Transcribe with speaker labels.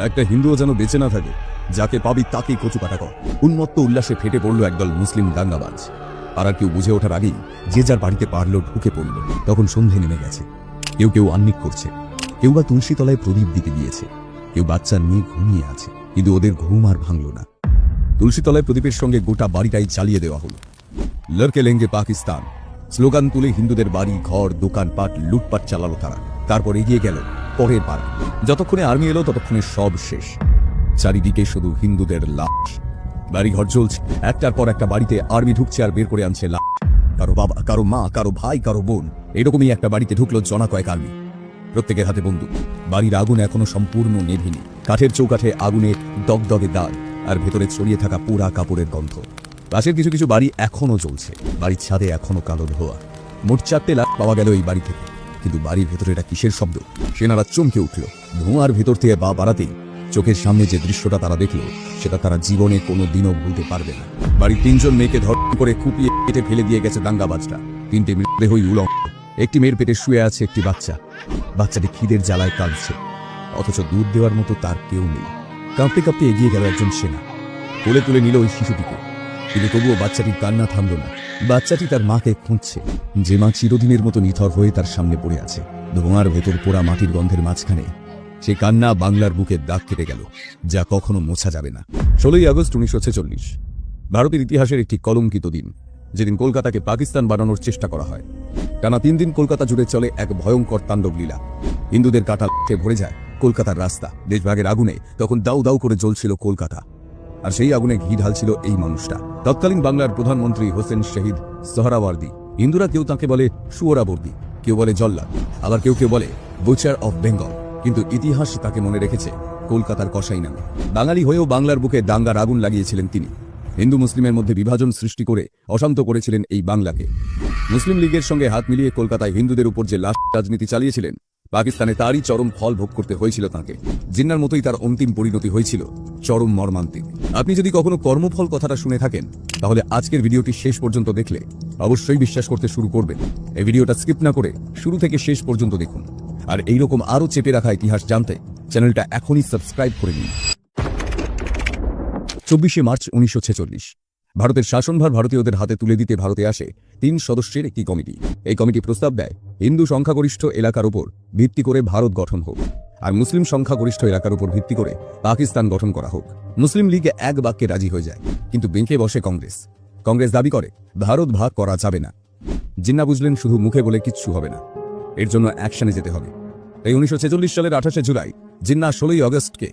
Speaker 1: একটা হিন্দুও যেন বেঁচে না থাকে, যাকে পাবি তাকেই কচু কাটা কর। উন্মত্ত উল্লাসে ফেটে পড়ল একদল মুসলিম দাঙ্গাবাজ আর আর কেউ বুঝে ওঠার আগেই যে যার বাড়িতে পারল ঢুকে পড়ল। তখন সন্ধে নেমে গেছে। কেউ কেউ আন্নিক করছে। কেউ বা তুলসী তলায় প্রদীপ দিতে গিয়েছে। কেউ বাচ্চা নিয়ে ঘুমিয়ে আছে। কিন্তু ওদের ঘুম আর ভাঙল না। তুলসী তলায় প্রদীপের সঙ্গে গোটা বাড়িটাই চালিয়ে দেওয়া হলো। লড়কে লেঙ্গে পাকিস্তান। স্লোগান তুলে হিন্দুদের বাড়ি, ঘর, দোকানপাট, লুটপাট চালালো তারা। তারপর এগিয়ে গেল পরের বার। যতক্ষণে আর্মি এলো, ততক্ষণে সব শেষ। চারিদিকে শুধু হিন্দুদের লাশ। বাড়িঘর চলছে একটার পর একটা বাড়িতে আর্মি ঢুকছে আর বের করে আনছে লাশ। কারও বাবা, কারও মা, কারও ভাই, কারও বোন, এরকমই একটা বাড়িতে ঢুকলো জনা কয়েক আর্মি। প্রত্যেকের হাতে বন্দুক। বাড়ির আগুন এখনও সম্পূর্ণ নেভেনি। কাঠের চৌকাঠে আগুনে দগদগে দাগ আর ভেতরে ছড়িয়ে থাকা পোড়া কাপড়ের গন্ধ। পাশের কিছু কিছু বাড়ি এখনও চলছে বাড়ির ছাদে এখনও কালো ধোয়া। মোট চারটে লাখ পাওয়া গেল এই বাড়ি থেকে। কিন্তু বাড়ির ভেতরে এটা কিসের শব্দ? সেনারা চমকে উঠল। ধোঁয়ার ভেতর থেকে বা বাড়াতেই চোখের সামনে যে দৃশ্যটা তারা দেখল, সেটা তারা জীবনে কোনো দিনও ভুলতে পারবে না। বাড়ির তিনজন মেয়েকে ধর্ষণ করে কুপিয়ে কেটে ফেলে দিয়ে গেছে দাঙ্গাবাজরা তিনটে মৃতদেহই উলঙ্গ। একটি মেয়ের পেটে শুয়ে আছে একটি বাচ্চা। বাচ্চাটি খিদের জ্বালায় কাঁদছে। অথচ দুধ দেওয়ার মতো তার কেউ নেই। কাঁপতে কাঁপতে এগিয়ে গেল একজন সেনা। কোলে তুলে নিল ওই শিশুটিকে। কিন্তু তবুও বাচ্চাটির কান্না থামল না। বাচ্চাটি তার মাকে খুঁজছে। যে মা চিরদিনের মতো নিথর হয়ে তার সামনে পড়ে আছে। ধোঁয়ার ভেতর পোড়া মাটির গন্ধের মাঝখানে সে কান্না বাংলার বুকে দাগ কেটে গেল, যা কখনো মোছা যাবে না। ষোলোই আগস্ট উনিশশো ছেচল্লিশ। ভারতের ইতিহাসের একটি কলঙ্কিত দিন, যেদিন কলকাতাকে পাকিস্তান বানানোর চেষ্টা করা হয়। টানা তিন দিন কলকাতা জুড়ে চলে এক ভয়ঙ্কর তাণ্ডব লীলা। হিন্দুদের কাটা ভরে যায় কলকাতার রাস্তা, দেশভাগের আগুনে তখন দাউ দাউ করে জ্বলছিল কলকাতা। আর সেই আগুনে ঘি ঢালছিল এই মানুষটা। তৎকালীন বাংলার প্রধানমন্ত্রী হোসেন শহীদ সোহরাওয়ার্দী। হিন্দুরা কেউ তাকে বলে সুয়রাবর্দী, কেউ বলে জল্লাদ আবার কেউ কেউ বলে বুচার অফ বেঙ্গল। কিন্তু ইতিহাস তাকে মনে রেখেছে কলকাতার কসাই নামে। বাঙালি হয়েও বাংলার বুকে দাঙ্গার আগুন লাগিয়েছিলেন তিনি। হিন্দু মুসলিমের মধ্যে বিভাজন সৃষ্টি করে অশান্ত করেছিলেন এই বাংলাকে। মুসলিম লীগের সঙ্গে হাত মিলিয়ে কলকাতায় হিন্দুদের উপর যে লাশ রাজনীতি চালিয়েছিলেন পাকিস্তানে তারই চরম ফল ভোগ করতে হয়েছিল তাকে। জিন্নার মতোই তার অন্তিম পরিণতি হয়েছিল চরম মর্মান্তিক। আপনি যদি কখনো কর্মফল কথাটা শুনে থাকেন, তাহলে আজকের ভিডিওটি শেষ পর্যন্ত দেখলে অবশ্যই বিশ্বাস করতে শুরু করবেন। এই ভিডিওটা স্কিপ না করে শুরু থেকে শেষ পর্যন্ত দেখুন। আর এইরকম আরও চেপে রাখা ইতিহাস জানতে চ্যানেলটা এখনই সাবস্ক্রাইব করে নিন। চব্বিশে মার্চ উনিশশো ছেচল্লিশ। ভারতের শাসনভার ভারতীয়দের হাতে তুলে দিতে ভারতে আসে তিন সদস্যের একটি কমিটি। এই কমিটি প্রস্তাব দেয় হিন্দু সংখ্যাগরিষ্ঠ এলাকার উপর ভিত্তি করে ভারত গঠন হোক, আর মুসলিম সংখ্যাগরিষ্ঠ এলাকার উপর ভিত্তি করে পাকিস্তান গঠন করা হোক। মুসলিম লীগ এক বাক্যে রাজি হয়ে যায়, কিন্তু বেঁকে বসে কংগ্রেস। কংগ্রেস দাবি করে, ভারত ভাগ করা যাবে না। জিন্না বুঝলেন শুধু মুখে বলে কিচ্ছু হবে না। এর জন্য অ্যাকশনে যেতে হবে। এই উনিশশো ছেচল্লিশ সালের আঠাশে জুলাই, জিন্না ষোলোই আগস্টকে